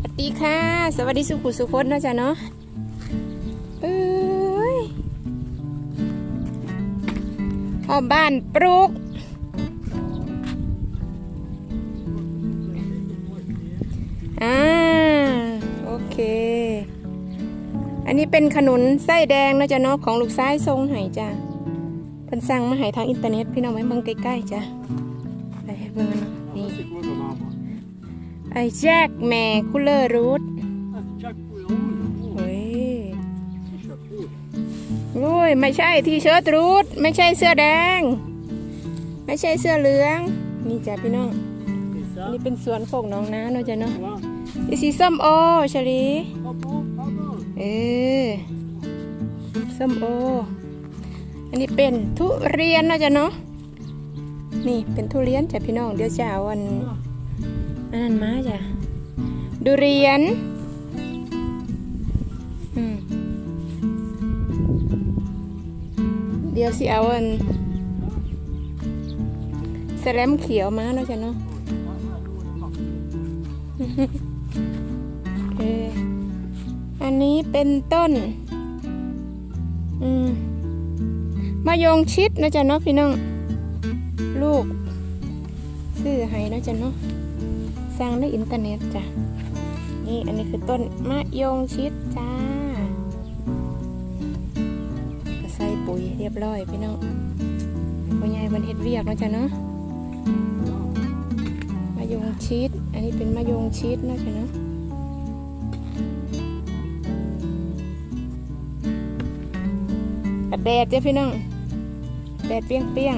สวัสดีค่ะ สวัสดีสุขุสุพจน์นะจ๊ะเนาะเอ้ยพ่อบ้านปลูก อ่า โอเค อันนี้เป็นขนุนไส้แดงนะจ๊ะเนาะของลูกซ้ายทรงไห้จ้ะเพิ่นสั่งมาให้ทางอินเทอร์เน็ตพี่น้องไว้เมืองใกล้ๆจ้ะไปเบิ่งเน ไอแจ็คแม่คูลเลอร์รูท Ah, c'est Jack Rouge. เฮ้ย C'est chapeau. โอ้ยไม่ใช่ทีเชิ้ตรูทไม่ใช่เสื้อแดง ไม่ใช่เสื้อเหลือง นี่จ้ะพี่น้อง Et อัน ça นี้เป็นสวนโคกหน้องน้าเนาะจ้ะเนาะ Voilà. นี่สีส้มโอชลี Ah bon Ah bon เออส้มโอ อันนี้เป็นทุเรียนเนาะจ้ะเนาะนี่เป็นทุเรียนจ้ะพี่น้องเดี๋ยวจะเอาอัน อันนั้นมาจ้ะดูเรียนอืมเดี๋ยวสิเอาอันแสลมเขียวมาเนาะจ้ะเนาะโอเคอันนี้เป็นต้น อืมมายงชิดนะจ๊ะเนาะพี่น้อง ลูก ซื้อให้นะจ๊ะเนาะ สร้างในอินเทอร์เน็ตจ้ะ นี่อันนี้คือต้นมะยงชิดจ้าก็ใส่ปุ๋ยเรียบร้อยพี่น้องพ่อใหญ่วันเฮ็ดเวียกนะจ๊ะเนาะมะยงชิด อันนี้เป็นมะยงชิดนะจ๊ะเนาะแดดจ้ะพี่น้อง แดดเปรี้ยงเปียง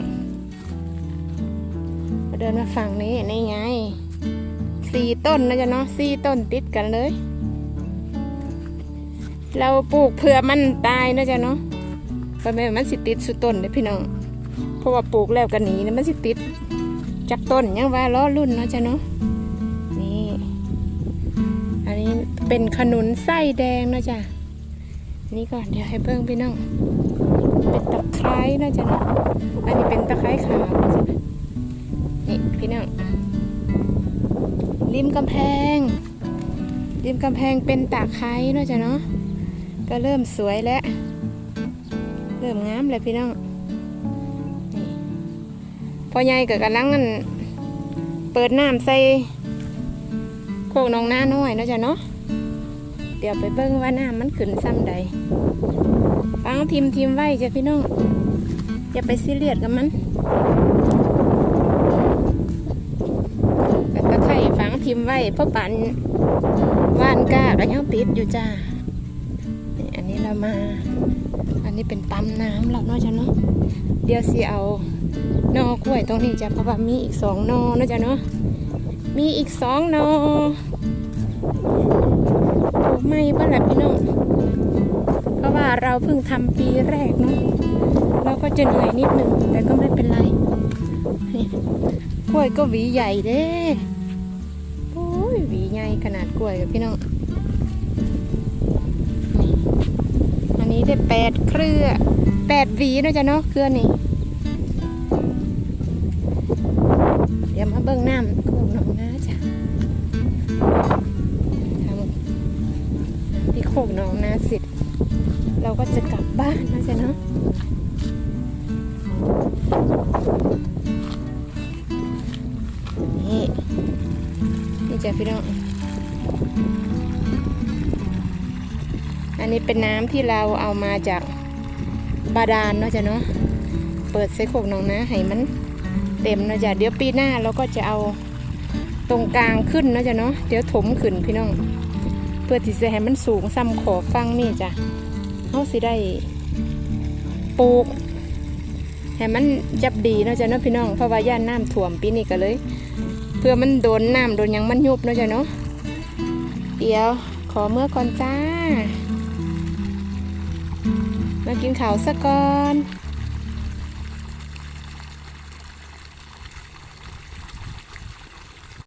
ๆมาเดินมาฝั่งนี้นี่ไง สี่ต้นนะจ๊ะเนาะสี่ต้นติดกันเลย เราปลูกเผื่อมันตายนะจ๊ะเนาะก็ไม่มันสิติดสุดต้นเลยพี่น้องเพราะว่าปลูกแล้วกันหนีนะมันสิติดจากต้นยังว่าล้อรุ่นเนาะจ๊ะเนาะนี่อันนี้เป็นขนุนไส้แดงนะจ๊ะนี่ก่อนเดี๋ยวให้เบิ่งพี่น้องเป็นตะไคร้น่าจะเนาะอันนี้เป็นตะไคร้ขาวนี่พี่น้อง ริมกำแพง ริมกำแพงเป็นตะไคร้น่าจะเนาะก็เริ่มสวยแล้วเริ่มงามเลยพี่น้องพอใหญ่ก็กำลังอันเปิดน้ำใส่โคกหนองหน้าน้อยน่าจะเนาะเดี๋ยวไปเบิ่งว่าน้ำมันขึ้นซ้ำใดฟังทีมทีมไว้จ้ะพี่น้องอย่าไปซีเรียสกับมันแต่ตะไคร่ฟัง ทีมไว้เพราะปันว่านก้าก็ยังติดอยู่จ้านี่อันนี้เรามา อันนี้เป็นปั๊มน้ำเราเนาะจ้ะเนาะเดี๋ยวสิเอานอกล้วยตรงนี้จ้ะเพราะว่ามีอีกสองนอเนาะจ้ะเนาะมีอีกสองนอปลูกไม่บ้านแหละพี่น้องเพราะว่าเราเพิ่งทำปีแรกเนาะเราก็จะเหนื่อยนิดหนึ่งแต่ก็ไม่เป็นไรนี่กล้วยก็หวีใหญ่เด้โอ้ย หวีใหญ่ขนาดกล้วยกับพี่น้อง อันนี้ได้แปดเครือแปดหวีนะจ๊ะเนาะเครือนี่เดี๋ยวมาเบิ่งน้ำโคกหนองนาจ้ะทำที่โคกหนองนาเสร็จเราก็จะกลับบ้านนะจ๊ะเนาะ จ้ะพี่น้อง อันนี้เป็นน้ำที่เราเอามาจากบาดาลเนาะจ้ะเนาะ เปิดใส่โขกหนองนะให้มันเต็มเนาะจ้ะ เดี๋ยวปีหน้าเราก็จะเอาตรงกลางขึ้นเนาะจ้ะเนาะ เดี๋ยวถมขึ้นพี่น้อง เพื่อที่จะให้มันสูงซ้ำขอฟังนี่จ้ะเขาสิได้ปลูกให้มันจับดีเนาะจ้ะเนาะพี่น้อง เพราะว่าย่านน้ำท่วมปีนี้ก็เลย เพื่อมันโดนน้ำโดนยังมันยุบเนาะจ้ะเนาะเดี๋ยวขอเมื่อก่อนจ้า มากินข้าวสักก่อน